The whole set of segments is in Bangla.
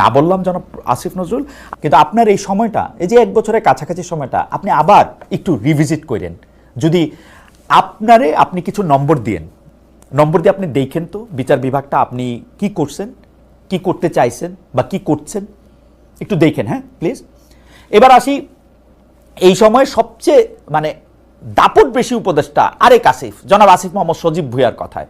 না বললাম জনাব আসিফ নজরুল, কিন্তু আপনার এই সময়টা, এই যে এক বছরের কাছাকাছি সময়টা, আপনি আবার একটু রিভিজিট করেন। যদি আপনারে আপনি কিছু নম্বর দিয়েন, নম্বর দিয়ে আপনি দেখেন তো বিচার বিভাগটা আপনি কি করছেন, কি করতে চাইছেন বা কি করছেন, একটু দেখেন হ্যাঁ প্লিজ এবার আসি, এই সময় সবচেয়ে মানে দাপট বেশি উপদেষ্টা আরেক আসিফ, জনাব আসিফ মোহাম্মদ সজীব ভুইয়ার কথায়।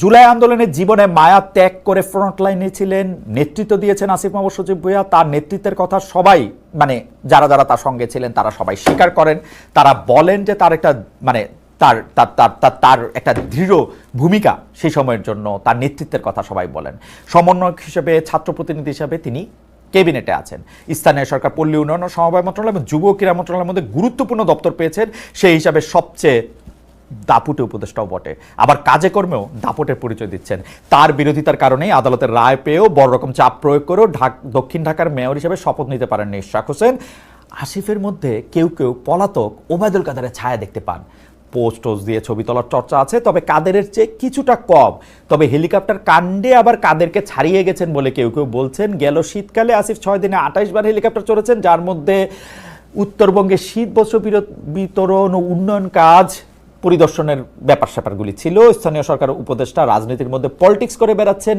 জুলাই আন্দোলনের জীবনে মায়া ত্যাগ করে ফ্রন্ট লাইনে ছিলেন, নেতৃত্ব দিয়েছেন আসিফ মোহাম্মদ সজীব ভুইয়া। তার নেতৃত্বের কথা সবাই মানে যারা যারা তার সঙ্গে ছিলেন, তারা সবাই স্বীকার করেন। তারা বলেন যে তার একটা মানে তার তার তার তার তার একটা দৃঢ় ভূমিকা সেই সময়ের জন্য তার নেতৃত্বের কথা সবাই বলেন। সমন্বয়ক হিসেবে, ছাত্র প্রতিনিধি হিসেবে তিনি ক্যাবিনেটে আছেন। স্থানীয় সরকার, পল্লী উন্নয়ন ও সমবায় মন্ত্রণালয় এবং যুব ক্রীড়া মন্ত্রণালয়ের মধ্যে গুরুত্বপূর্ণ দপ্তর পেয়েছেন। সেই হিসাবে সবচেয়ে দাপুটে উপদেষ্টাও বটে। আবার কাজে কর্মেও দাপটের পরিচয় দিচ্ছেন। তার বিরোধিতার কারণেই আদালতের রায় পেয়েও বড় রকম চাপ প্রয়োগ করেও ঢাক, দক্ষিণ ঢাকার মেয়র হিসেবে শপথ নিতে পারেননি ইশরাক হোসেন। আসিফের মধ্যে কেউ কেউ পলাতক ওবায়দুল কাদারের ছায়া দেখতে পান। পোস্ট দিয়ে ছবি তোলার চর্চা আছে, তবে কাদেরের চেয়ে কিছুটা কম। তবে হেলিকপ্টার কাণ্ডে আবার কাদেরকে ছাড়িয়ে গেছেন বলে কেউ কেউ বলছেন। গেল শীতকালে আসিফ ছয় দিনে আঠাইশ বার হেলিকপ্টার চড়েছেন, যার মধ্যে উত্তরবঙ্গে শীত বস্ত্র বিতরণ ও উন্নয়ন কাজ পরিদর্শনের ব্যাপার স্যাপারগুলি ছিল। স্থানীয় সরকার উপদেষ্টা রাজনীতির মধ্যে পলিটিক্স করে বেড়াচ্ছেন।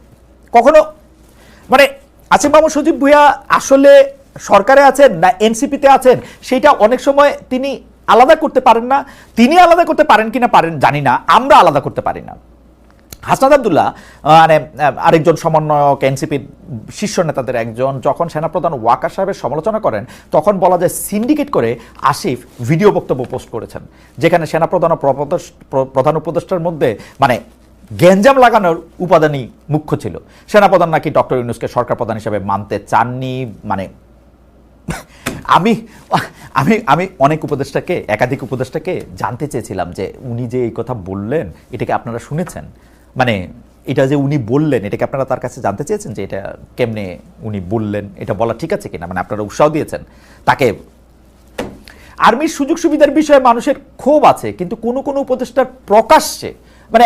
কখনো? মানে আসিফ মাহমুদ সজীব ভুইয়া আসলে সরকারে আছেন না এনসিপিতে আছেন, সেটা অনেক সময় তিনি আলাদা করতে পারেন না। তিনি আলাদা করতে পারেন কিনা পারেন জানি না, আমরা আলাদা করতে পারি না। হাসনাদ আবদুল্লাহ মানে আরেকজন সমন্বয়ক এনসিপির শীর্ষ নেতাদের একজন, যখন সেনাপ্রধান ওয়াকার সাহেবের সমালোচনা করেন, তখন বলা যায় সিন্ডিকেট করে আসিফ ভিডিও বক্তব্য পোস্ট করেছেন, যেখানে সেনাপ্রধান ও প্রধান উপদেষ্টার মধ্যে মানে গ্যাঞ্জাম লাগানোর উপাদানই মুখ্য ছিল। সেনাপ্রধান নাকি ডক্টর ইউনুসকে সরকার প্রধান হিসেবে মানতে চাননি? মানে আমি আমি আমি অনেক উপদেষ্টাকে, একাধিক উপদেষ্টাকে জানতে চেয়েছিলাম যে উনি যে এই কথা বললেন এটাকে আপনারা শুনেছেন? মানে এটা যে উনি বললেন এটাকে আপনারা তার কাছে জানতে চেয়েছেন যে এটা কেমনে উনি বললেন? এটা বলা ঠিক আছে কিনা? মানে আপনারা উৎসাহ দিয়েছেন। তাকে, আর্মির সুযোগ সুবিধার বিষয়ে মানুষের ক্ষোভ আছে, কিন্তু কোনো কোনো উপদেষ্টার প্রকাশ্যে মানে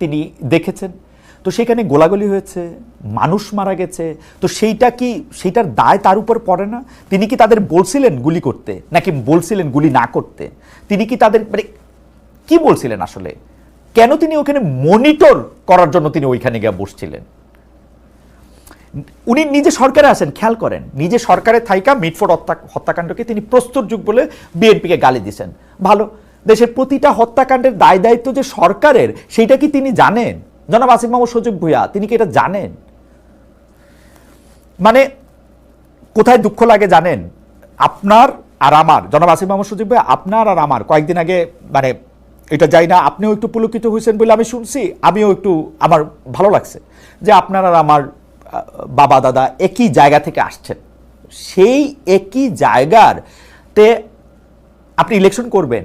তিনি দেখেছেন। তো সেখানে গোলাগুলি হয়েছে, মানুষ মারা গেছে। তো সেইটা কি, সেইটার দায় তার উপর পড়ে না? তিনি কি তাদের বলছিলেন গুলি করতে, নাকি বলছিলেন গুলি না করতে? তিনি কি তাদের মানে কি বলছিলেন আসলে? কেন তিনি ওখানে মনিটর করার জন্য তিনি ওইখানে গিয়ে বসছিলেন? উনি নিজে সরকারে আছেন খেয়াল করেন। নিজে সরকারে থাইকা মিটফোর্ড হত্যা, হত্যাকাণ্ডকে তিনি প্রস্তুত যুগ বলে বিএনপিকে গালি দিছেন ভালো দেশের প্রতিটা হত্যাকাণ্ডের দায় দায়িত্ব যে সরকারের সেইটা কি তিনি জানেন? জনাব আসিফ মাহমুদ সজীব ভুইয়া, তিনি কি এটা জানেন? মানে কোথায় দুঃখ লাগে জানেন? আপনার আর আমার, জনাব আসিফ মোহাম্মদ সুজিব ভাই আপনার আর আমার, কয়েকদিন আগে মানে এটা যাই না, আপনিও একটু পুলকিত হয়েছেন বলে আমি শুনছি, আমিও একটু, আমার ভালো লাগছে যে আপনার আর আমার বাবা, দাদা একই জায়গা থেকে আসছেন। সেই একই জায়গার তে আপনি ইলেকশন করবেন।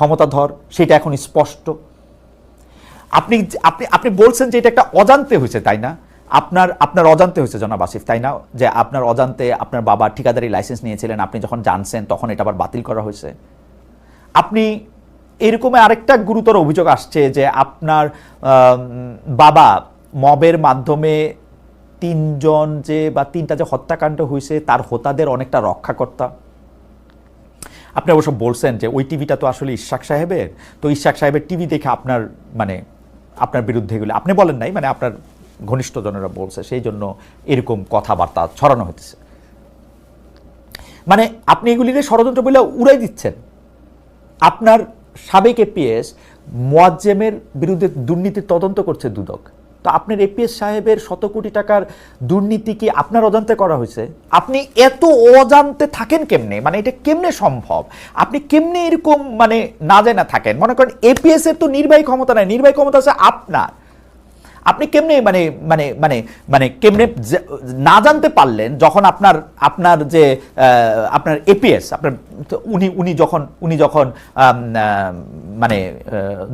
ক্ষমতাধর সেটা এখন স্পষ্ট। আপনি আপনি আপনি বলছেন যে এটা একটা অজান্তে হয়েছে, তাই না? আপনার আপনার অজান্তে হয়েছে, জনাব আসিফ, তাই না? যে আপনার অজান্তে আপনার বাবা ঠিকাদারি লাইসেন্স নিয়েছিলেন, আপনি যখন জানছেন, তখন এটা আবার বাতিল করা হয়েছে। আপনি এরকম আরেকটা গুরুতর অভিযোগ আসছে যে আপনার বাবা মবের মাধ্যমে তিনজন যে, বা তিনটা যে হত্যাকাণ্ড হয়েছে, তার হোতাদের অনেকটা রক্ষাকর্তা। আপনি অবশ্য বলছেন যে ওই টিভিটা তো আসলে ইশাক সাহেবের। তো ইশাক সাহেবের টিভি দেখে আপনার মানে আপনার বিরুদ্ধে এগুলো আপনি বলেন নাই মানে আপনার ঘনিষ্ঠজনেরা বলছে, সেই জন্য এরকম কথাবার্তা ছড়ানো হতেছে মানে আপনি এগুলিকে ষড়যন্ত্র বলে উড়াই দিচ্ছেন। আপনার সাবেক এপিএস মোয়াজ্জেমের বিরুদ্ধে দুর্নীতির তদন্ত করছে দুদক। তো আপনার এপিএস সাহেবের শত কোটি টাকার দুর্নীতি কি আপনার অজান্তে করা হয়েছে? আপনি এত অজান্তে থাকেন কেমনে? মানে এটা কেমনে সম্ভব? আপনি কেমনে এরকম মানে না জানা থাকেন? মনে করেন এপিএস এর তো নির্বাহী ক্ষমতা নাই, নির্বাহী ক্ষমতা আছে আপনার। আপনি কেমনে মানে মানে মানে মানে কেমনে না জানতে পারলেন যখন আপনার আপনার যে আপনার এপিএস আপনার উনি উনি যখন উনি যখন মানে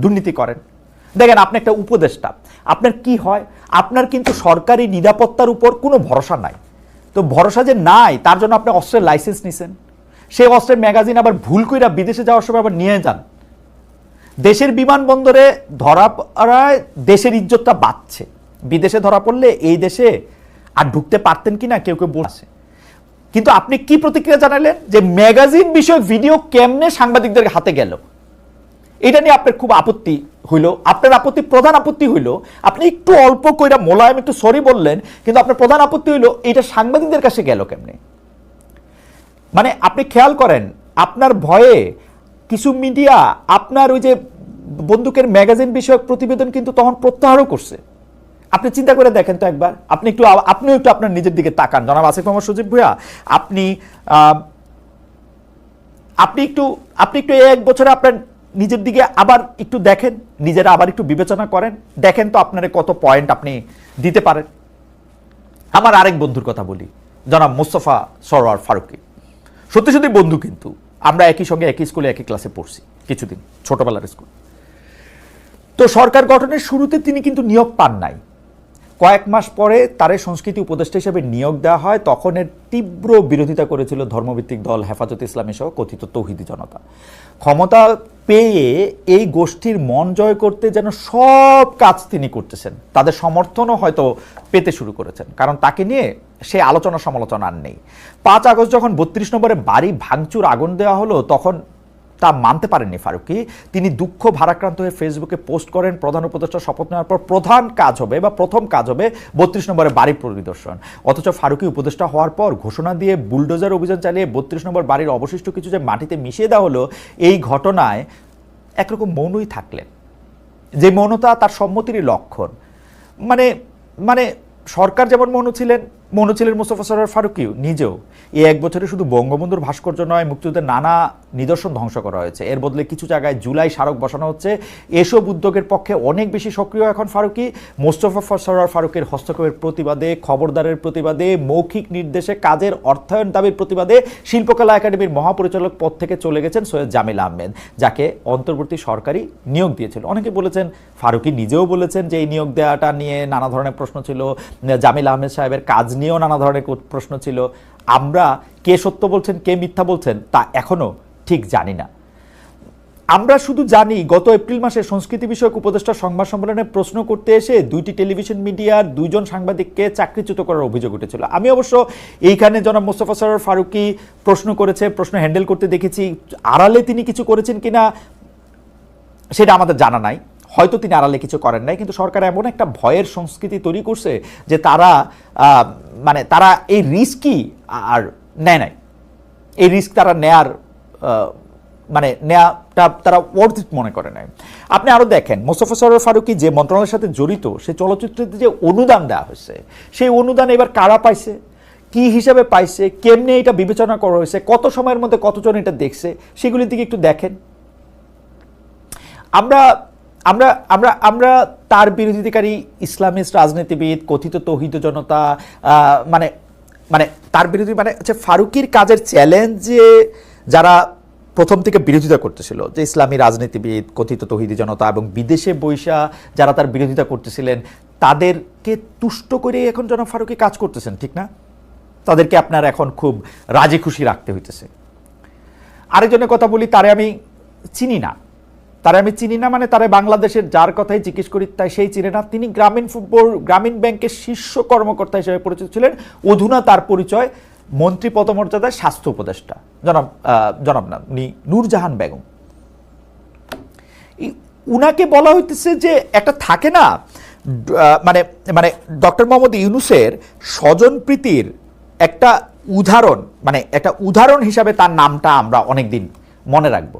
দুর্নীতি করেন? দেখেন, আপনি একটা উপদেষ্টা। আপনার কি হয়? আপনার কিন্তু সরকারি নিরাপত্তার উপর কোনো ভরসা নাই। তো ভরসা যে নাই, তার জন্য আপনি অস্ত্রের লাইসেন্স নিছেন। সেই অস্ত্রের ম্যাগাজিন আবার ভুল কইরা বিদেশে যাওয়ার সময় আবার নিয়ে যান। দেশের বিমানবন্দরে ধরা পড়ায় দেশের ইজ্জতটা বাড়ছে। বিদেশে ধরা পড়লে এই দেশে আর ঢুকতে পারতেন কিনা কেউ কেউ বলছে। কিন্তু আপনি কি প্রতিক্রিয়া জানালেন? যে ম্যাগাজিন বিষয়ক ভিডিও কেমনে সাংবাদিকদের হাতে গেল? এটা নিয়ে আপনার খুব আপত্তি হইল, আপনার আপত্তি, প্রধান আপত্তি হইল। আপনি একটু অল্প কইরা মোলায়েম, একটু সরি বললেন, কিন্তু আপনার প্রধান আপত্তি হইল, এটা সাংবাদিকদের কাছে গেল কেমনে? মানে আপনি খেয়াল করেন, আপনার ভয়ে কিছু মিডিয়া আপনার ওই যে বন্দুকের ম্যাগাজিন বিষয়ক প্রতিবেদন কিন্তু তখন প্রত্যাহারও করছে। আপনি চিন্তা করে দেখেন তো একবার, আপনি একটু আপনিও একটু আপনার নিজের দিকে তাকান। জনাব আসিফ মোহাম্মদ সজীব ভুয়া আপনি আপনি একটু আপনি একটু এক বছরে আপনার নিজের দিকে আবার একটু দেখেন, নিজেরা আবার একটু বিবেচনা করেন, দেখেন তো আপনার কত পয়েন্ট আপনি দিতে পারেন। আমার আরেক বন্ধুর কথা বলি, জনাব মোস্তফা সরোয়ার ফারুকি। সত্যি সত্যি বন্ধু কিন্তু, আমরা একই সঙ্গে একই স্কুলে একই ক্লাসে পড়ছি কিছুদিন, ছোটবেলার স্কুল তো সরকার গঠনের শুরুতে তিনি কিন্তু নিয়োগ পান নাই। কয়েক মাস পরে তারে সংস্কৃতি উপদেষ্টা হিসেবে নিয়োগ দেওয়া হয়। তখন এর তীব্র বিরোধিতা করেছিল ধর্মভিত্তিক দল হেফাজত ইসলামী সহ কথিত তৌহিদি জনতা। ক্ষমতা পেয়ে এই গোষ্ঠীর মন জয় করতে যেন সব কাজ তিনি করতেছেন। তাদের সমর্থনও হয়তো পেতে শুরু করেছেন, কারণ তাকে নিয়ে সে আলোচনা সমালোচনা আর নেই। পাঁচ আগস্ট যখন বত্রিশ নম্বরে বাড়ি ভাঙচুর আগুন দেওয়া হলো, তখন তা মানতে পারেননি ফারুকি। তিনি দুঃখ ভারাক্রান্ত হয়ে ফেসবুকে পোস্ট করেন, প্রধান উপদেষ্টা শপথ নেওয়ার পর প্রধান কাজ হবে বা প্রথম কাজ হবে বত্রিশ নম্বরে বাড়ি পরিদর্শন। অথচ ফারুকি উপদেষ্টা হওয়ার পর ঘোষণা দিয়ে বুলডোজার অভিযান চালিয়ে বত্রিশ নম্বর বাড়ির অবশিষ্ট কিছু যে মাটিতে মিশিয়ে দেওয়া হলো, এই ঘটনায় একরকম মৌনই থাকলেন। যে মৌনতা তার সম্মতিরই লক্ষণ। মানে মানে সরকার যেমন মৌন ছিলেন মৌন ছিলেন মোস্তফা সরোয়ার ফারুকিও নিজেও। এই এক বছরে শুধু বঙ্গবন্ধুর ভাস্কর্য নয়, মুক্তিযুদ্ধের নানা নিদর্শন ধ্বংস করা হয়েছে। এর বদলে কিছু জায়গায় জুলাই স্মারক বসানো হচ্ছে। এসব উদ্যোগের পক্ষে অনেক বেশি সক্রিয় এখন ফারুকি। মোস্তফা সরোয়ার ফারুকের হস্তক্ষেপের প্রতিবাদে, খবরদারের প্রতিবাদে, মৌখিক নির্দেশে, কাজের অর্থায়ন দাবির প্রতিবাদে শিল্পকলা একাডেমির মহাপরিচালক পদ থেকে চলে গেছেন সৈয়দ জামিল আহমেদ, যাকে অন্তর্বর্তী সরকারি নিয়োগ দিয়েছিল। অনেকে বলেছেন, ফারুকি নিজেও বলেছেন যে এই নিয়োগ দেওয়াটা নিয়ে নানা ধরনের প্রশ্ন ছিল। জামিল আহমেদ সাহেবের কাজ নিয়েও নানা ধরনের প্রশ্ন ছিল। আমরা কে সত্য বলছেন, কে মিথ্যা বলছেন তা এখনও ঠিক জানি না। আমরা শুধু জানি, গত এপ্রিল মাসে সংস্কৃতি বিষয়ক উপদেষ্টা সংবাদ সম্মেলনে প্রশ্ন করতে এসে দুইটি টেলিভিশন মিডিয়ার দুইজন সাংবাদিককে চাকরিচ্যুত করার অভিযোগ উঠেছিল। আমি অবশ্য এইখানে জনাব মোস্তফা সরোয়ার ফারুকি প্রশ্ন করেছে, প্রশ্ন হ্যান্ডেল করতে দেখেছি। আড়ালে তিনি কিছু করেছেন কিনা, সেটা আমাদের জানা নাই। হয়তো তিনি আড়ালে কিছু করেন নাই, কিন্তু সরকার এমন একটা ভয়ের সংস্কৃতি তৈরি করছে যে তারা মানে তারা এই রিস্কই আর নেয় নাই। এই রিস্ক তারা নেয়ার মানে নেয়াটা তারা ওয়ার্থ মনে করে নাই। আপনি আরও দেখেন, মোস্তফা সরোয়ার ফারুকি যে মন্ত্রণালয়ের সাথে জড়িত, সে চলচ্চিত্রতে যে অনুদান দেওয়া হয়েছে, সেই অনুদান এবার কারা পাইছে? কি হিসাবে পাইছে? কেমনে এটা বিবেচনা করা হয়েছে? কত সময়ের মধ্যে কতজন এটা দেখছে? সেগুলির দিকে একটু দেখেন। আমরা আমরা আমরা আমরা তার বিরোধিতাকারী ইসলামিস্ট, রাজনীতিবিদ, কথিত তৌহিদ জনতা মানে মানে তার বিরোধী মানে হচ্ছে ফারুকির কাজের চ্যালেঞ্জে যারা প্রথম থেকে বিরোধিতা করতেছিল, যে ইসলামী রাজনীতিবিদ, কথিত তৌহিদি জনতা এবং বিদেশে বৈশা যারা তার বিরোধিতা করতেছিলেন, তাদেরকে তুষ্ট করে এখন জনাব ফারুকি কাজ করতেছেন, ঠিক না? তাদেরকে আপনার এখন খুব রাজি খুশি রাখতে হইতেছে। আরেকজনের কথা বলি, তারে আমি চিনি না। তারে আমি চিনি না মানে তারে বাংলাদেশের যার কথাই জিজ্ঞেস করি, তাই সেই চিনে না। তিনি গ্রামীণ ফুটবল, গ্রামীণ ব্যাংকের শীর্ষ কর্মকর্তা হিসেবে পরিচিত ছিলেন। অধুনা তার পরিচয়। মন্ত্রী পদমর্যাদায় স্বাস্থ্য উপদেষ্টা, জনাব জনাব না, উনি নূরজাহান বেগম। উনাকে বলা হইতেছে যে একটা থাকে না মানে মানে ডক্টর মোহাম্মদ ইউনুসের স্বজনপ্রীতির একটা উদাহরণ মানে একটা উদাহরণ হিসাবে তার নামটা আমরা অনেকদিন মনে রাখব।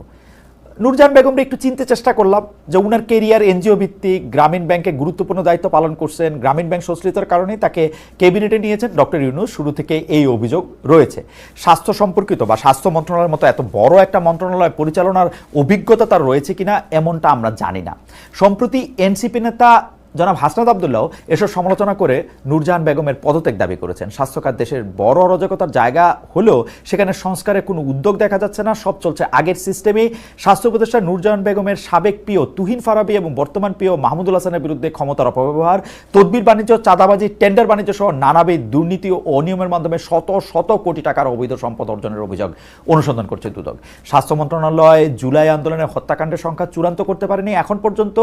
নূরজাহান বেগমরা একটু চিনতে চেষ্টা করলাম যে উনার কেরিয়ার এনজিও ভিত্তিক, গ্রামীণ ব্যাংকে গুরুত্বপূর্ণ দায়িত্ব পালন করছেন, গ্রামীণ ব্যাংক সংশ্লিষ্টতার কারণেই তাকে ক্যাবিনেটে নিয়েছেন ডক্টর ইউনুস। শুরু থেকে এই অভিযোগ রয়েছে। স্বাস্থ্য সম্পর্কিত বা স্বাস্থ্য মন্ত্রণালয়ের মতো এত বড় একটা মন্ত্রণালয় পরিচালনার অভিজ্ঞতা তার রয়েছে কিনা, এমনটা আমরা জানি না। সম্প্রতি এনসিপি নেতা জনাব হাসনাত আবদুল্লাহ এসব সমালোচনা করে নূরজাহান বেগমের পদত্যাগ দাবি করেছেন। স্বাস্থ্যখাত দেশের বড় অরাজকতার জায়গা হলেও সেখানে সংস্কারের কোনো উদ্যোগ দেখা যাচ্ছে না, সব চলছে আগের সিস্টেমেই স্বাস্থ্য উপদেষ্টা নূরজাহান বেগমের সাবেক প্রিয় তুহিন ফারাবি এবং বর্তমান প্রিয় মাহমুদুল হাসানের বিরুদ্ধে ক্ষমতার অপব্যবহার, তদবির বাণিজ্য, চাঁদাবাজি, টেন্ডার বাণিজ্য সহ নানাবিধ দুর্নীতি ও অনিয়মের মাধ্যমে শত শত কোটি টাকার অবৈধ সম্পদ অর্জনের অভিযোগ অনুসন্ধান করছে দুদক। স্বাস্থ্য মন্ত্রণালয় জুলাই আন্দোলনের হত্যাকাণ্ডের সংখ্যা চূড়ান্ত করতে পারেনি। এখন পর্যন্ত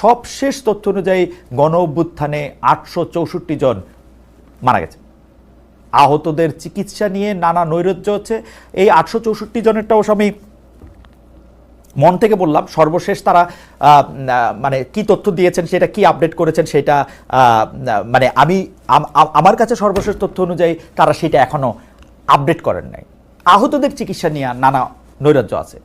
সবশেষ তথ্য অনুযায়ী গণ অভ্যুত্থানে আটশো চৌষট্টি জন মারা গেছে। আহতদের চিকিৎসা নিয়ে নানা নৈরাজ্য হচ্ছে। এই আটশো চৌষট্টি জনেরটাও আমি মন থেকে বললাম, সর্বশেষ তারা মানে কি তথ্য দিয়েছেন, সেটা কি আপডেট করেছেন, সেটা মানে আমি, আম- আম- আমার কাছে সর্বশেষ তথ্য অনুযায়ী তারা সেটা এখনও আপডেট করেন নাই। আহতদের চিকিৎসা নিয়ে নানা নৈরাজ্য আছে।